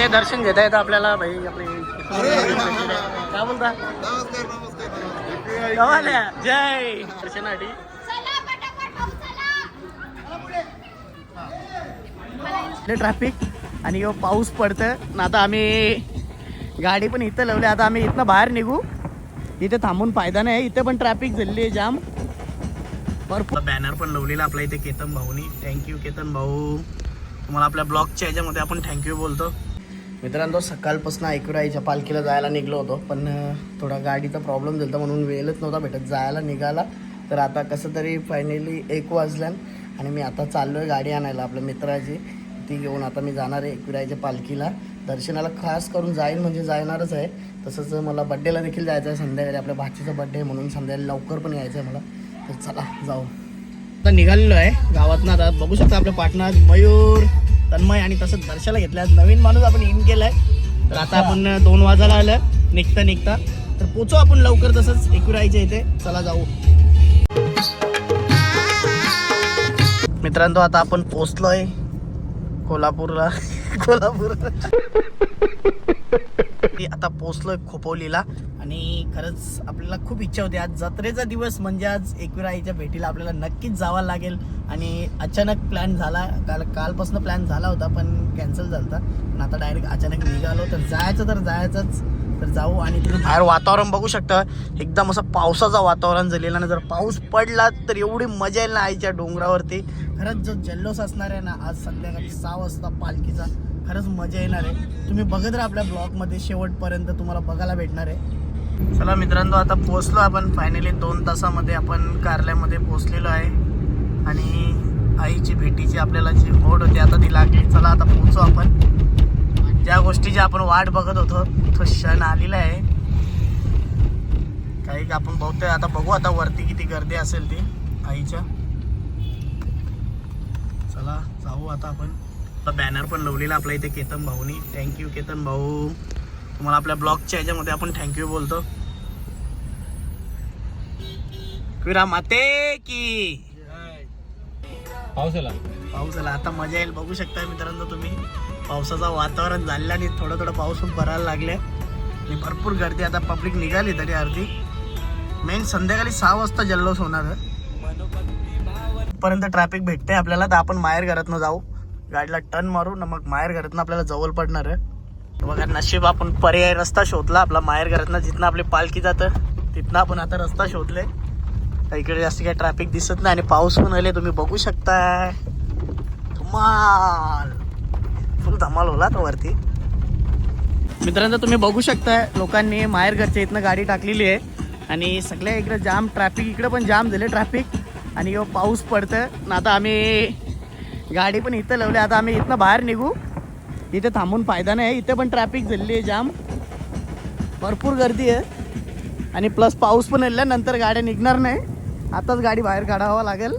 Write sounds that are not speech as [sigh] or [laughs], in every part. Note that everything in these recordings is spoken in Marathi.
ते दर्शन घेता येतं आपल्याला भाई आपले काय बोलता गव्हाल्या जय. दर्शनासाठी. ट्रॅफिक आणि यो पाऊस पडतं ना आता आम्ही गाडी पण इथं लावली. आता आम्ही इथनं बाहेर निघू. इथे थांबून फायदा नाही. इथे पण ट्रॅफिक झालेली आहे जाम. भरपूर. बॅनर पण लावलेला आपल्या इथे केतन भाऊनी. थँक्यू केतन भाऊ. तुम्हाला आपल्या ब्लॉगच्या ह्याच्यामध्ये आपण थँक्यू बोलतो. मित्रांनो सकाळपासून ऐकुराईच्या पालखीला जायला निघलो होतो पण थोडा गाडीचा प्रॉब्लेम झाला म्हणून वेळच नव्हता भेटत. जायला निघाला. तर आता कसं तरी फायनली एक वाजल्यान आणि मी आता चाललो आहे गाडी आणायला आपल्या मित्राची. ती घेऊन आता मी जाणार आहे एकविराईच्या पालखीला. दर्शनाला खास करून जाईल म्हणजे जाणारच आहे. तसंच मला बड्डेला देखील जायचं आहे. संध्याकाळी आपल्या भाचीचा बड्डे आहे म्हणून संध्याकाळी लवकर पण यायचं आहे मला. तर चला जाऊ. आता निघालेलो आहे गावातनं. आता बघू शकता आपल्या पाटणात मयूर. आहे आणि तसंच दर्शाला घेतलं आज नवीन माणूस आपण इन केलाय. तर आता आपण दोन वाजायला आलं. निघता निघता. तर पोचू आपण लवकर तसंच. एकविराईच्या इथे. चला जाऊ. मित्रांनो आता आपण पोचलोय कोल्हापूरला. [laughs] कोल्हापूर. मी आता पोचलोय खोपोलीला आणि खरंच आपल्याला खूप इच्छा होती. आज जत्रेचा दिवस म्हणजे आज एकविराईच्या भेटीला आपल्याला नक्कीच जावं लागेल आणि अचानक प्लॅन झाला. काल कालपासून प्लॅन झाला होता पण कॅन्सल झाला होता पण आता डायरेक्ट अचानक निघालो. तर जायचं तर जायचंच. तर जाऊ आणि तुम्ही बाहेर वातावरण बघू शकता. एकदम असं पावसाचं वातावरण झालेलं आणि जर पाऊस पडला तर एवढी मजा येईल ना आईच्या डोंगरावरती. खरंच जो जल्लोष असणार आहे ना आज संध्याकाळी सहा वाजता पालखीचा खरंच मजा येणार आहे. तुम्ही बघत राहा आपल्या ब्लॉगमध्ये शेवटपर्यंत तुम्हाला बघायला भेटणार आहे. चला मित्रांनो आता पोचलो आपण. फायनली दोन तासामध्ये आपण कार्यालयामध्ये पोचलेलो आहे. आणि आईची भेटीची आपल्याला जी ओढ होती आता ती लागली. चला आता पोचू आपण. ज्या गोष्टीची आपण वाट बघत होतो तो क्षण आलेला आहे. काही आपण बहुतेक आता बघू आता वरती किती गर्दी असेल ती आईच्या. चला जाऊ आता आपण. आता बॅनर पण लावलेला आपल्या इथे केतन भाऊनी. थँक्यू केतन भाऊ. तुम्हाला आपल्या ब्लॉगच्या ह्याच्यामध्ये आपण थँक्यू बोलतो. माते की. पाऊस आला. पाऊस आला. आता मजा येईल. बघू शकता मित्रांनो तुम्ही. पावसाचं वातावरण झालं आणि थोडं थोडं पाऊस पण पडायला लागले. आणि भरपूर गर्दी आता पब्लिक निघाली तरी अर्धी. मेन संध्याकाळी सहा वाजता जल्लोष होणार पर्यंत ट्रॅफिक भेटते आपल्याला. तर आपण माहेर घरातनं जाऊ. गाडीला टर्न मारू ना मग माहेर घरातनं आपल्याला जवळ पडणार आहे. बघा नशीब आपण पर्याय रस्ता शोधला. आपला माहेर घरातनं जिथनं आपली पालखी जातं तिथनं आपण आता रस्ता शोधले. इकडे जास्त काही ट्रॅफिक दिसत नाही आणि पाऊस पण आले तुम्ही बघू शकताय. धमाल. फुल धमाल होला तो वरती. मित्रांनो तुम्ही बघू शकताय लोकांनी माहेर घरच्या इथनं गाडी टाकलेली आहे. आणि सगळ्या इकडे जाम ट्रॅफिक इकडे पण जाम झाले ट्रॅफिक आणि पाऊस पडतं ना आता आम्ही गाडी पण इथं लावली. आता आम्ही इथनं बाहेर निघू. इथे थांबून फायदा नाही. इथे पण ट्रॅफिक झालेली आहे जाम भरपूर गर्दी आहे. आणि प्लस पाऊस पण नंतर गाड्या निघणार नाही. आताच गाडी बाहेर काढावं लागेल.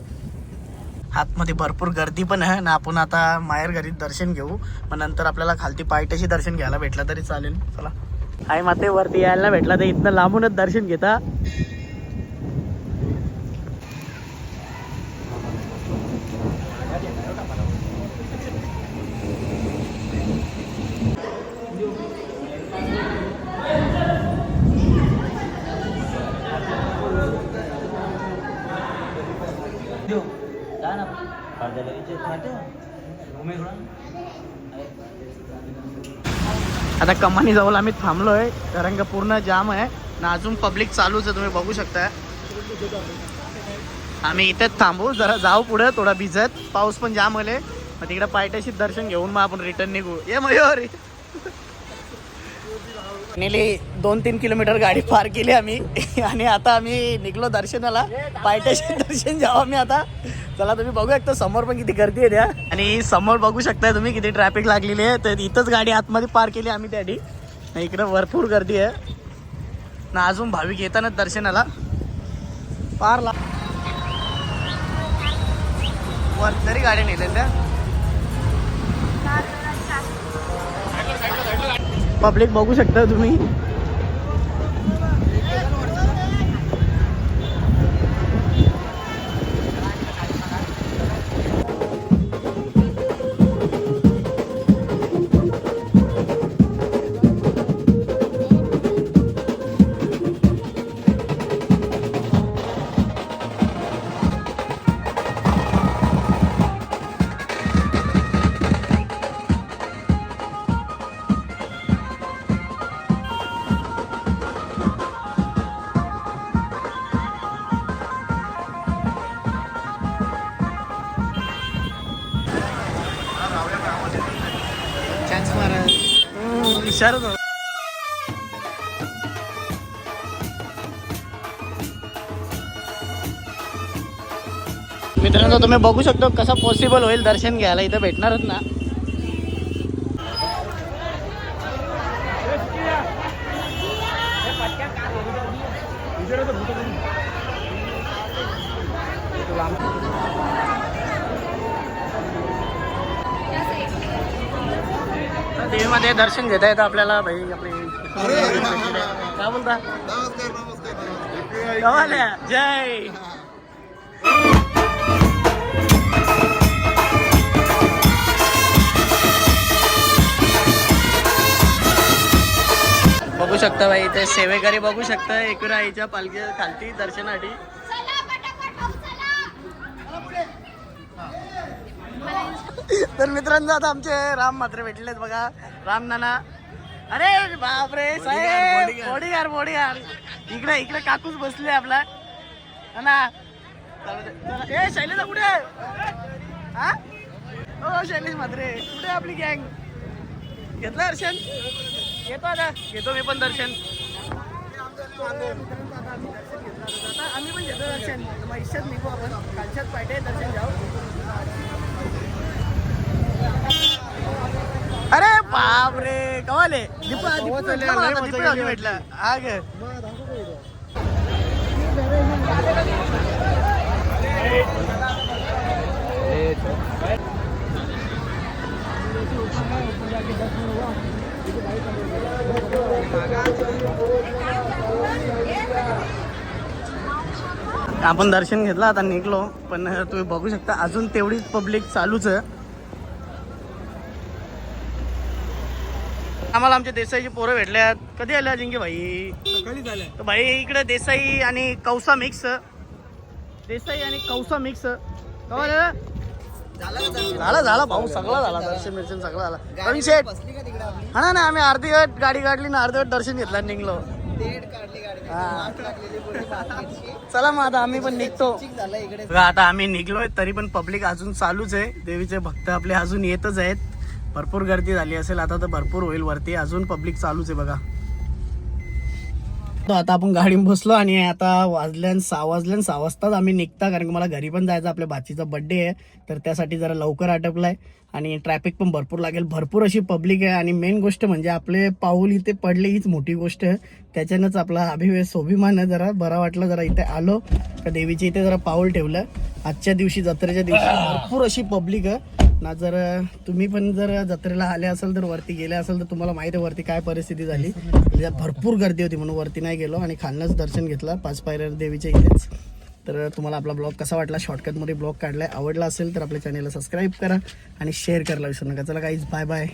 आतमध्ये भरपूर गर्दी पण आहे. ना आपण आता माहेर घरी दर्शन घेऊ. मग नंतर आपल्याला खालती पायट्याशी दर्शन घ्यायला भेटला तरी चालेल. चला. आई माते वरती यायला भेटला. तर इथनं लांबूनच दर्शन घेता. आता कमानी जवळ आम्ही थांबलोय. कारण का पूर्ण जाम आहे. ना अजून पब्लिक चालूच आहे तुम्ही बघू शकता आम्ही इथेच थांबू. जरा जाऊ पुढे थोडा भिजत. पाऊस पण जाम आले मग तिकडे पायट्याशी दर्शन घेऊन मग आपण रिटर्न निघू. ये मयूर. नेली दोन तीन किलोमीटर गाडी पार केली आम्ही. आणि आता आम्ही निघलो दर्शनाला. पायट्याशी दर्शन जाऊ आम्ही आता. चला तुम्ही बघू शकता समोर पण किती गर्दी आहे त्या. आणि समोर बघू शकता तुम्ही किती ट्रॅफिक लागलेली आहे. तर इथंच गाडी आतमध्ये पार केली आम्ही त्यासाठी आणि इकडे भरपूर गर्दी आहे. ना अजून भाविक येतानाच दर्शनाला. पार ला वर तरी गाडी नेलेल्या. पब्लिक बघू शकता तुम्ही. विचारत मित्रांनो तुम्ही बघू शकतो कसं पॉसिबल होईल दर्शन घ्यायला. इथं भेटणारच ना. देवीमध्ये दर्शन घेता येतं आपल्याला भाई आपले काय बोलता? जय. बघू शकता भाई इथे सेवेकरी बघू शकता एकूण आईच्या पालखी खालती दर्शनासाठी. तर मित्रांनो आता आमचे राम मात्र भेटलेत बघा. राम नाना. अरे बापरे साहेब बॉडीगार. बॉडीगार इकडे इकडे काकूच बसले आपला. हा ना ए शैलेशा कुठे? हा? हो शैलेश मात्रे कुठे आपली गँग? घेतलं दर्शन? घेतो आता. घेतो मी पण दर्शन. आम्ही पण घेतो दर्शन. मैशात निघू आपण. कालच्यात पाहिजे दर्शन जाऊ. अरे बाप रे कवाले दीपा दीपा भेटला हा गे. आपण दर्शन घेतलं आता निघलो. पण तुम्ही बघू शकता अजून तेवढीच पब्लिक चालूच आहे. आम्हाला आमच्या देसाईची पोरं भेटल्यात. कधी आल्या जिंके भाई? सकाळी झाल्या तर भाई इकडे देसाई आणि कौसा मिक्स देसाई आणि कौसा मिक्स झाला झाला भाऊ सगळा झाला दर्शन बिर्शन सगळं झाला. प्रवीण शेठ. हा ना, ना आम्ही अर्धी वेळ गाडी काढली ना अर्धी वेळ दर्शन घेतलं निघलो. चला मग आता आम्ही पण निघतो. आता आम्ही निघलोय तरी पण पब्लिक अजून चालूच आहे. देवीचे भक्त आपले अजून येतच आहेत. भरपूर गर्दी झाली असेल आता तर भरपूर होईल वरती. अजून पब्लिक चालूच आहे बघा. तर आता आपण गाडीत बसलो आणि आता वाजल्यान सहा वाजल्यान सहा वाजताच आम्ही निघता कारण की मला घरी पण जायचं आपल्या भाचीचा बड्डे आहे. तर त्यासाठी जरा लवकर आटपलाय आणि ट्रॅफिक पण भरपूर लागेल. भरपूर अशी पब्लिक आहे. आणि मेन गोष्ट म्हणजे आपले पाऊल इथे पडले हीच मोठी गोष्ट आहे. त्याच्यानंच आपला अभिवेश स्वाभिमान आहे जरा. बरा वाटलं जरा इथे आलो. का देवीच्या इथे जरा पाऊल ठेवलं. आजच्या दिवशी जत्रेच्या दिवशी भरपूर अशी पब्लिक आहे. ना जर तुम्ही पण जर जत्रेला आले असेल तर वरती गेले असेल तर तुम्हाला माहिती आहे वरती काय परिस्थिती झाली. म्हणजे भरपूर गर्दी होती म्हणून वरती नाही गेलो आणि खालनंच दर्शन घेतलं पाच पायऱ्या देवीच्या इथेच. तर तुम्हाला आपला ब्लॉग कसा वाटला? शॉर्टकटमध्ये ब्लॉग काढलाय. आवडला असेल तर आपल्या चॅनलला सबस्क्राईब करा आणि शेअर करायला विसरू नका. चला काहीच बाय बाय